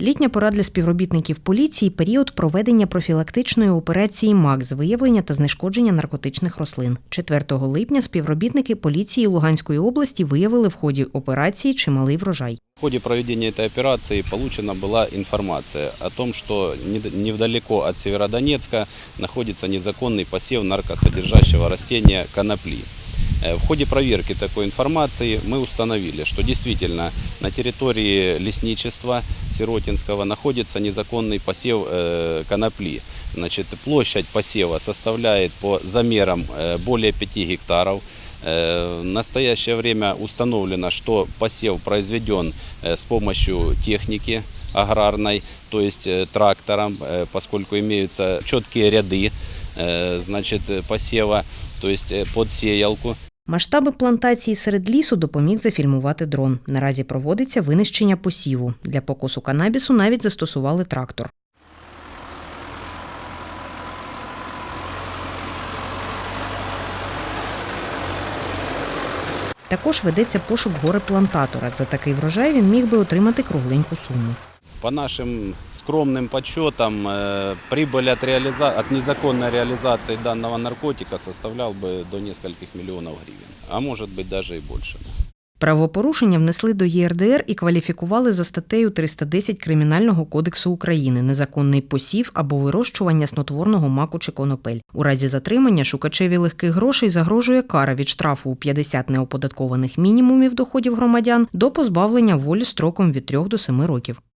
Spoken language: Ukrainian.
Літня пора для співробітників поліції період проведення профілактичної операції МАК з виявлення та знешкодження наркотичних рослин. 4 липня співробітники поліції Луганської області виявили в ході операції чималий врожай. В ходе проведения этой операции получена была информация о том, что нед- невдалеко от Северодонецка находится незаконный посев наркосодержащего растения конопли. Э, В ходе проверки такой информации мы установили, что действительно на территории лесничества Сиротинского находится незаконный посев э, конопли. Значит, площадь посева составляет по замерам э, более 5 гектаров. В настоящее время установлено, что посев произведен с помощью техники аграрной, то есть трактором, поскольку имеются четкие ряды значит, посева, то есть под сеялку. Масштаби плантації серед лісу допоміг зафільмувати дрон. Наразі проводиться винищення посіву. Для покосу канабісу навіть застосували трактор. Також ведеться пошук гори-плантатора. За такий врожай він міг би отримати кругленьку суму. По нашим скромным подсчетам, э, прибыль от, реализа... от незаконной реализации данного наркотика составлял бы до нескольких миллионов гривен, а может быть даже и больше. Правопорушення внесли до ЄРДР і кваліфікували за статтею 310 Кримінального кодексу України незаконний посів або вирощування снотворного маку чи конопель. У разі затримання шукачеві легких грошей загрожує кара від штрафу у 50 неоподаткованих мінімумів доходів громадян до позбавлення волі строком від 3 до 7 років.